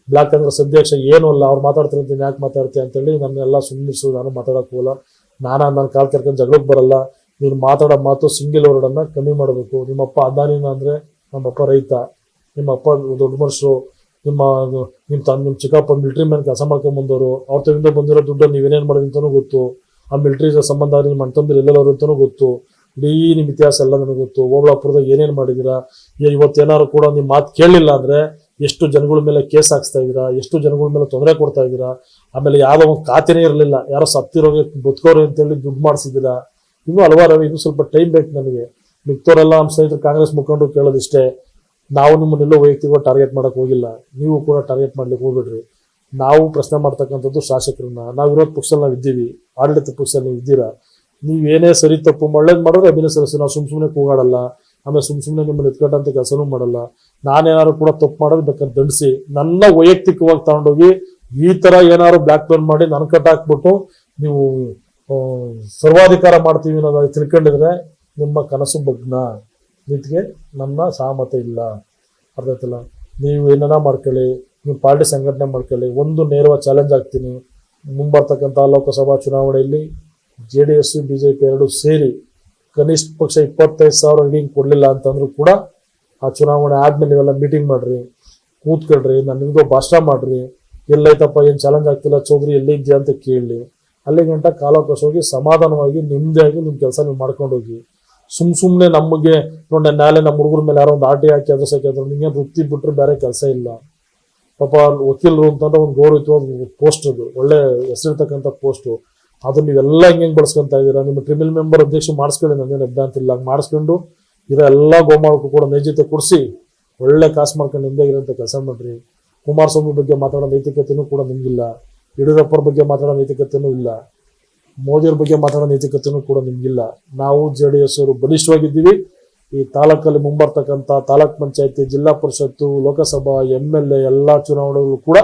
ಬ್ಲಾಕ್ ಕಾಂಗ್ರೆಸ್ ಅಧ್ಯಕ್ಷ ಏನು ಅಲ್ಲ, ಅವ್ರು ಮಾತಾಡ್ತಾರೆ ಅಂತ ಯಾಕೆ ಮಾತಾಡ್ತೀಯ ಅಂತೇಳಿ ನನ್ನೆಲ್ಲ ಸುಮ್ಮನಿಸು ನಾನು ಮಾತಾಡಕ್ ಹೋಗಲ್ಲ. ನಾನ ನನ್ನ ಕಾಲು ಕರ್ಕೊಂಡು ಜಗಳಕ್ಕೆ ಬರಲ್ಲ. ನೀನು ಮಾತಾಡೋ ಮಾತು ಸಿಂಗಲ್ ವರ್ಡನ್ನು ಕಮ್ಮಿ ಮಾಡಬೇಕು. ನಿಮ್ಮಪ್ಪ ಅದಾನಿನ ಅಂದರೆ ನಮ್ಮಪ್ಪ ರೈತ. ನಿಮ್ಮಪ್ಪ ದೊಡ್ಡ ಮನುಷ್ಯರು. ನಿಮ್ಮ ನಿಮ್ಮ ತನ್ನ ನಿಮ್ಮ ಚಿಕ್ಕಪ್ಪ ಮಿಲ್ಟ್ರಿ ಮ್ಯಾನ್ ಕೆಲಸ ಮಾಡ್ಕೊಂಡು ಬಂದವರು. ಅವ್ರ ತವಿಂದ ಬಂದಿರೋ ದುಡ್ಡು ನೀವೇನೇನು ಮಾಡಿದ್ರಿ ಅಂತಲೂ ಗೊತ್ತು. ಆ ಮಿಲ್ಟ್ರಿ ಸಂಬಂಧ ನಿಮ್ಮ ಅಣ್ತಂದ್ರೆ ಎಲ್ಲೆಲ್ಲವರು ಅಂತಲೂ ಗೊತ್ತು. ಇಡೀ ನಿಮ್ಮ ಇತಿಹಾಸ ಎಲ್ಲ ನನಗೆ ಗೊತ್ತು. ಓಬಳಾಪುರದಾಗ ಏನೇನು ಮಾಡಿದ್ದೀರಾ ಇವತ್ತೇನಾದ್ರು ಕೂಡ ನಿಮ್ಮ ಮಾತು ಕೇಳಲಿಲ್ಲ ಅಂದ್ರೆ ಎಷ್ಟು ಜನಗಳ ಮೇಲೆ ಕೇಸ್ ಹಾಕ್ಸ್ತಾ ಇದ್ದೀರಾ? ಎಷ್ಟು ಜನಗಳ ಮೇಲೆ ತೊಂದರೆ ಕೊಡ್ತಾ ಇದ್ದೀರಾ? ಆಮೇಲೆ ಯಾವುದೋ ಒಂದು ಖಾತೆನೇ ಇರಲಿಲ್ಲ. ಯಾರೋ ಸತ್ತಿರೋಗೆ ಬದುಕೋರು ಅಂತೇಳಿ ದುಡ್ಡು ಮಾಡಿಸಿದ್ದೀರಾ? ಇನ್ನೂ ಹಲವಾರು ಇನ್ನೂ ಸ್ವಲ್ಪ ಟೈಮ್ ಬೇಕು ನನಗೆ ಮಿಕ್ತವರೆಲ್ಲ ನಮ್ಮ ಸ್ನೇಹಿತರು ಕಾಂಗ್ರೆಸ್ ಮುಖಂಡರು ಕೇಳೋದಿಷ್ಟೇ, ನಾವು ನಿಮ್ಮನ್ನೆಲ್ಲೋ ವೈಯಕ್ತಿಕ ಟಾರ್ಗೆಟ್ ಮಾಡೋಕ್ಕೆ ಹೋಗಿಲ್ಲ. ನೀವು ಕೂಡ ಟಾರ್ಗೆಟ್ ಮಾಡ್ಲಿಕ್ಕೆ ಹೋಗ್ಬೇಡ್ರಿ. ನಾವು ಪ್ರಶ್ನೆ ಮಾಡ್ತಕ್ಕಂಥದ್ದು ಶಾಸಕರನ್ನ. ನಾವು ವಿರೋಧ ಪಕ್ಷದಲ್ಲಿ ನಾವು ಇದ್ದೀವಿ. ಆಡಳಿತ ಪಕ್ಷದಲ್ಲಿ ನೀವು ನೀವೇನೇ ಸರಿ ತಪ್ಪು ಒಳ್ಳೇದು ಮಾಡಿದ್ರೆ ಅಭಿನಯ ಸಲ್ಲಿಸಿ ನಾವು ಸುಮ್ ಸುಮ್ಮನೆ ಕೂಗಾಡಲ್ಲ. ಆಮೇಲೆ ಸುಮ್ ಸುಮ್ಮನೆ ನಿಮ್ಮಲ್ಲಿ ಎತ್ಕಟ್ಟಂತ ಕೆಲಸನೂ ಮಾಡಲ್ಲ. ನಾನೇನಾದ್ರು ಕೂಡ ತಪ್ಪು ಮಾಡೋದು ಬೇಕಾದ್ರೆ ದಂಡಿಸಿ. ನನ್ನ ವೈಯಕ್ತಿಕವಾಗಿ ತಗೊಂಡೋಗಿ ಈ ತರ ಏನಾದ್ರು ಬ್ಲಾಕ್ ಮೇಲ್ ಮಾಡಿ ನನ್ನ ಕಟ್ ಹಾಕ್ಬಿಟ್ಟು ನೀವು ಸರ್ವಾಧಿಕಾರ ಮಾಡ್ತೀವಿ ಅನ್ನೋದಾಗಿ ತಿಳ್ಕೊಂಡಿದ್ರೆ ನಿಮ್ಮ ಕನಸು ಭಗ್ನ ನಿಂತಿಗೆ ನನ್ನ ಸಹಮತ ಇಲ್ಲ. ಅರ್ಥ ಆಯ್ತಲ್ಲ? ನೀವು ಏನಾರ ಮಾಡ್ಕೊಳ್ಳಿ, ನೀವು ಪಾರ್ಟಿ ಸಂಘಟನೆ ಮಾಡ್ಕೊಳ್ಳಿ, ಒಂದು ನೇರವಾಗಿ ಚಾಲೆಂಜ್ ಆಗ್ತೀನಿ ಮುಂಬರ್ತಕ್ಕಂಥ ಲೋಕಸಭಾ ಚುನಾವಣೆಯಲ್ಲಿ J D S, B J P ಎರಡು ಸೇರಿ ಕನಿಷ್ಠ ಪಕ್ಷ ಇಪ್ಪತ್ತೈದು ಸಾವಿರ ಹಿಂಗೆ ಕೊಡಲಿಲ್ಲ ಅಂತಂದ್ರೂ ಕೂಡ ಆ ಚುನಾವಣೆ ಆದಮೇಲೆ ನೀವೆಲ್ಲ ಮೀಟಿಂಗ್ ಮಾಡ್ರಿ, ಕೂತ್ಕೊಳ್ರಿ, ನಾನು ನಿಮ್ಮದು ಭಾಷಣ ಮಾಡ್ರಿ, ಎಲ್ಲೈತಪ್ಪ, ಏನು ಚಾಲೆಂಜ್ ಆಗ್ತಿಲ್ಲ ಚೌಧರಿ ಎಲ್ಲಿದ್ಯಾ ಅಂತ ಕೇಳಿ ಅಲ್ಲಿ ಗಂಟ ಕಾಲಾವಕಾಶ ಹೋಗಿ ಸಮಾಧಾನವಾಗಿ ನಿಮ್ಮದಾಗಿ ನಿಮ್ಮ ಕೆಲಸ ನೀವು ಮಾಡ್ಕೊಂಡು ಹೋಗಿ. ಸುಮ್ ಸುಮ್ಮನೆ ನಮಗೆ ನೋಡಿ ನಾಳೆ ನಮ್ಮ ಹುಡುಗರ ಮೇಲೆ ಯಾರೋ ಒಂದು ಆಟಿ ಹಾಕಿ, ಅದ್ರ ಸಾಕಿದ್ರು ನಿಮಗೆ ವೃತ್ತಿ ಬಿಟ್ಟರೆ ಬೇರೆ ಕೆಲಸ ಇಲ್ಲ. ಪಾಪ ವಕೀಲರು ಅಂತಂದ್ರೆ ಒಂದು ಗೌರವಿತವಾದ ಪೋಸ್ಟ್ ಅದು ಒಳ್ಳೆ ಹೆಸರಿರ್ತಕ್ಕಂಥ ಪೋಸ್ಟು ಅದನ್ನ ನೀವೆಲ್ಲ ಹಿಂಗೆ ಬಳಸ್ಕೊಂತ ಇದ್ದೀರಾ? ನಿಮ್ಮ ಟ್ರಿಮಿಲ್ ಮೆಂಬರ್ ಅಧ್ಯಕ್ಷ ಮಾಡಿಸ್ಕೊಳ್ಳಿ ನಾನೇನು ಅಭ್ಯಂತರ ಇಲ್ಲ ಹಂಗೆ ಮಾಡಿಸ್ಕೊಂಡು ಇರೋ ಎಲ್ಲ ಗೋಮಾಳಕ್ಕೂ ಕೂಡ ನೈಜತೆ ಕೊಡಿಸಿ ಒಳ್ಳೆ ಕಾಸು ಮಾಡ್ಕೊಂಡು ನಿಮ್ದಾಗಿರೋಂಥ ಕೆಲಸ ಮಾಡ್ರಿ. ಕುಮಾರಸ್ವಾಮಿ ಬಗ್ಗೆ ಮಾತಾಡೋ ನೈತಿಕತೆನೂ ಕೂಡ ನಿಮಗಿಲ್ಲ. ಯಡಿಯೂರಪ್ಪರ ಬಗ್ಗೆ ಮಾತಾಡೋ ನೈತಿಕತೆನೂ ಇಲ್ಲ. ಮೋದಿಯವ್ರ ಬಗ್ಗೆ ಮಾತಾಡೋ ನೈತಿಕತೆನೂ ಕೂಡ ನಿಮಗಿಲ್ಲ. ನಾವು ಜೆ ಡಿ ಎಸ್ ಅವರು ಬಲಿಷ್ಠವಾಗಿದ್ದೀವಿ. ಈ ತಾಲೂಕಲ್ಲಿ ಮುಂಬರ್ತಕ್ಕಂಥ ತಾಲೂಕ್ ಪಂಚಾಯತಿ, ಜಿಲ್ಲಾ ಪರಿಷತ್ತು, ಲೋಕಸಭಾ, ಎಂ ಎಲ್ ಎ, ಎಲ್ಲ ಚುನಾವಣೆಗಳು ಕೂಡ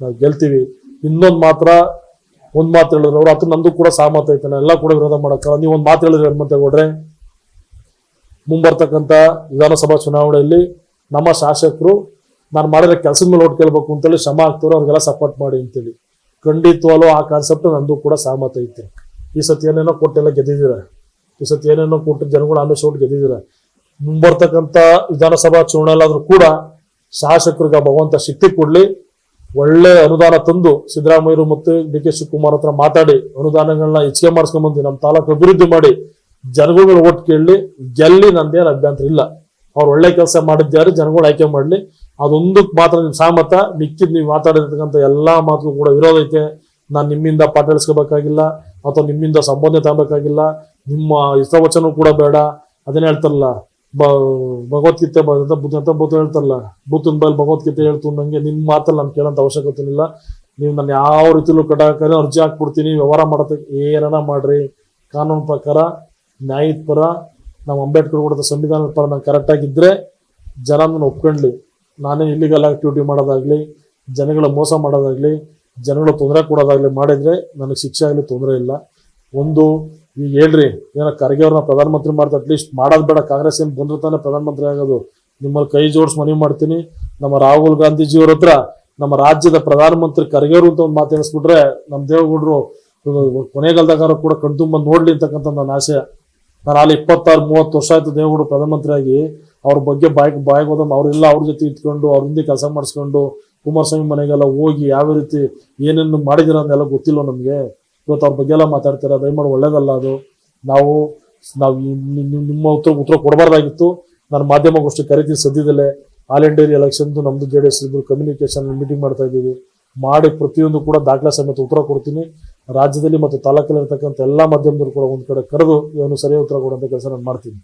ನಾವು ಗೆಲ್ತೀವಿ. ಇನ್ನೊಂದು ಮಾತ್ರ ಒಂದ್ ಮಾತು ಹೇಳಿದ್ರು. ಅವ್ರು ಅದು ನಂದು ಕೂಡ ಸಹಮತ ಐತಾನೆ ಎಲ್ಲ ಕೂಡ ವಿರೋಧ ಮಾಡಕ್ಕ ನೀವು ಒಂದು ಮಾತು ಹೇಳಿದ್ರೆ ಹನುಮಂತೇಗೌಡ್ರೆ ಮುಂಬರ್ತಕ್ಕಂಥ ವಿಧಾನಸಭಾ ಚುನಾವಣೆಯಲ್ಲಿ ನಮ್ಮ ಶಾಸಕರು, ನಾನು ಮಾಡಿದ ಕೆಲಸದ ಮೇಲೆ ಓಟ್ ಕೇಳ್ಬೇಕು ಅಂತೇಳಿ ಶ್ರಮ ಆಗ್ತಾರೋ ಅವ್ರಿಗೆಲ್ಲ ಸಪೋರ್ಟ್ ಮಾಡಿ ಅಂತೇಳಿ. ಖಂಡಿತವಾಗ್ಲೂ ಆ ಕಾನ್ಸೆಪ್ಟ್ ನಂದು ಕೂಡ ಸಹಮತ ಐತೆ. ಈ ಸತಿ ಏನೇನೋ ಕೊಟ್ಟೆಲ್ಲ ಗೆದ್ದಿದ್ದೀರ? ಈ ಸತಿ ಏನೇನೋ ಕೊಟ್ಟು ಜನಗಳು ಆಮೇಲೆ ಸೋಟ್ ಗೆದ್ದಿದ್ದೀರ? ಮುಂಬರ್ತಕ್ಕಂಥ ವಿಧಾನಸಭಾ ಚುನಾವಣೆಲಾದ್ರೂ ಕೂಡ ಶಾಸಕರಿಗೆ ಭಗವಂತ ಶಕ್ತಿ ಕೊಡ್ಲಿ. ಒಳ್ಳೆ ಅನುದಾನ ತಂದು ಸಿದ್ದರಾಮಯ್ಯರು ಮತ್ತು ಡಿ ಕೆ ಶಿವಕುಮಾರ್ ಹತ್ರ ಮಾತಾಡಿ ಅನುದಾನಗಳನ್ನ ಹೆಚ್ಚಿಗೆ ಮಾಡಿಸ್ಕೊಂಡ್ಬಂದು ನಮ್ಮ ತಾಲೂಕು ಅಭಿವೃದ್ಧಿ ಮಾಡಿ ಜನಗಳ ಓಟ್ ಕೇಳಲಿ ಗೆಲ್ಲಿ ನಂದೇನು ಅಭ್ಯಂತರ ಇಲ್ಲ. ಅವ್ರು ಒಳ್ಳೆ ಕೆಲಸ ಮಾಡಿದ್ದಾರೆ, ಜನಗಳು ಆಯ್ಕೆ ಮಾಡಲಿ. ಅದೊಂದಕ್ಕೆ ಮಾತ್ರ ನಿಮ್ ಸಹಮತ ಮಿಕ್ಕಿದ್ ನೀವು ಮಾತಾಡಿರ್ತಕ್ಕಂಥ ಎಲ್ಲಾ ಮಾತುಗಳು ಕೂಡ ವಿರೋಧ ಐತೆ. ನಾನು ನಿಮ್ಮಿಂದ ಪಾಠ ಹೇಳಿಸ್ಕೋಬೇಕಾಗಿಲ್ಲ, ಅಥವಾ ನಿಮ್ಮಿಂದ ಸಂಬಂಧ ತಗೋಬೇಕಾಗಿಲ್ಲ, ನಿಮ್ಮ ಇಷ್ಟವಚನೂ ಕೂಡ ಬೇಡ. ಅದನ್ನ ಹೇಳ್ತಾರಲ್ಲ ಬ ಭಗವದ್ಗೀತೆ ಬಂದ ಬುದ್ಧ ಅಂತ ಬುದ್ಧ ಹೇಳ್ತಾರಲ್ಲ, ಬುದ್ಧನ ಬಲ್ ಭಗವದ್ಗೀತೆ ಹೇಳ್ತು ನಂಗೆ ನಿಮ್ಮ ಮಾತಲ್ಲಿ ನಾನು ಕೇಳಂತ ಅವಶ್ಯಕತೆ ಇಲ್ಲ ನೀವು ನಾನು ಯಾವ ರೀತಿಲೂ ಕಟಾಕನೇ ಅರ್ಜಿ ಹಾಕ್ಬಿಡ್ತೀನಿ, ವ್ಯವಹಾರ ಮಾಡತ್ತೆ, ಏನಾರ ಮಾಡ್ರಿ. ಕಾನೂನು ಪ್ರಕಾರ, ನ್ಯಾಯದ ಪರ, ನಾವು ಅಂಬೇಡ್ಕರ್ ಕೊಡದ ಸಂವಿಧಾನದ ಪರ ನಾನು ಕರೆಕ್ಟಾಗಿದ್ದರೆ ಜನ ನನ್ನ ಒಪ್ಕೊಂಡ್ಲಿ. ನಾನೇ ಇಲ್ಲಿಗಲ್ ಆಕ್ಟಿವಿಟಿ ಮಾಡೋದಾಗ್ಲಿ, ಜನಗಳ ಮೋಸ ಮಾಡೋದಾಗ್ಲಿ, ಜನಗಳ ತೊಂದರೆ ಕೊಡೋದಾಗ್ಲಿ ಮಾಡಿದ್ರೆ ನನಗೆ ಶಿಕ್ಷೆ ಆಗಲಿ ತೊಂದರೆ ಇಲ್ಲ. ಒಂದು ಈಗ ಹೇಳ್ರಿ, ಏನೋ ಖರ್ಗೆ ಅವ್ರನ್ನ ಪ್ರಧಾನಮಂತ್ರಿ ಮಾಡ್ತಾ ಅಟ್ಲೀಸ್ಟ್ ಮಾಡೋದು ಬೇಡ. ಕಾಂಗ್ರೆಸ್ ಏನು ಬಂದ್ರೆ ತಾನೇ ಪ್ರಧಾನಮಂತ್ರಿ ಆಗೋದು. ನಿಮ್ಮಲ್ಲಿ ಕೈ ಜೋಡಿಸಿ ಮನವಿ ಮಾಡ್ತೀನಿ. ನಮ್ಮ ರಾಹುಲ್ ಗಾಂಧೀಜಿಯವ್ರ ಹತ್ರ ನಮ್ಮ ರಾಜ್ಯದ ಪ್ರಧಾನಮಂತ್ರಿ ಖರ್ಗೆ ಅಂತ ಒಂದು ಮಾತು ಎಣಿಸ್ಬಿಟ್ರೆ ನಮ್ಮ ದೇವೇಗೌಡರು ಕೊನೆಗಾಲದಾಗ ಕೂಡ ಕಣ್ತುಂಬ ನೋಡ್ಲಿ ಅಂತಕ್ಕಂಥ ನನ್ನ ಆಸೆ. ನಾನು ಅಲ್ಲಿ ಇಪ್ಪತ್ತಾರು, ಮೂವತ್ತು ವರ್ಷ ಆಯ್ತು ದೇವೇಗೌಡರು ಪ್ರಧಾನಮಂತ್ರಿ ಆಗಿ. ಅವ್ರ ಬಗ್ಗೆ ಬಾಯಿಗೆ ಬಾಯಿಗೆ ಹೋದ ಅವರೆಲ್ಲ ಅವ್ರ ಜೊತೆ ಇಟ್ಕೊಂಡು, ಅವ್ರ ಹಿಂದೆ ಕೆಲಸ ಮಾಡಿಸ್ಕೊಂಡು, ಕುಮಾರಸ್ವಾಮಿ ಮನೆಗೆಲ್ಲ ಹೋಗಿ ಯಾವ ರೀತಿ ಏನೇನು ಮಾಡಿದಿರ ಅಂತೆಲ್ಲ ಗೊತ್ತಿಲ್ಲ ನಮಗೆ? ಇವತ್ತು ಅವ್ರ ಬಗ್ಗೆ ಎಲ್ಲ ಮಾತಾಡ್ತಾರೆ, ದಯಮಾಡಿ ಒಳ್ಳೇದಲ್ಲ ಅದು. ನಾವು ನಾವು ನಿಮ್ಮ ಉತ್ತರ ಉತ್ತರ ಕೊಡಬಾರ್ದಾಗಿತ್ತು. ನಾನು ಮಾಧ್ಯಮಗೋಷ್ಠಿ ಕರಿತೀನಿ ಸದ್ಯದಲ್ಲೇ. ಆಲ್ ಇಂಡಿಯಾ ಎಲೆಕ್ಷನ್ದು ನಮ್ದು ಜೆ ಡಿ ಎಸ್ ಇಬ್ಬರು ಕಮ್ಯುನಿಕೇಶನ್ ಮೀಟಿಂಗ್ ಮಾಡ್ತಾ ಇದ್ದೀವಿ. ಮಾಡಿ ಪ್ರತಿಯೊಂದು ಕೂಡ ದಾಖಲೆ ಸಮೇತ ಉತ್ತರ ಕೊಡ್ತೀನಿ. ರಾಜ್ಯದಲ್ಲಿ ಮತ್ತು ತಾಲೂಕಲ್ಲಿ ಇರ್ತಕ್ಕಂಥ ಎಲ್ಲ ಮಾಧ್ಯಮದವರು ಕೂಡ ಒಂದು ಕಡೆ ಕರೆದು ಇವನು ಸರಿಯಾದ ಉತ್ತರ ಕೊಡುವಂಥ ಕೆಲಸ ನಾನು ಮಾಡ್ತೀನಿ.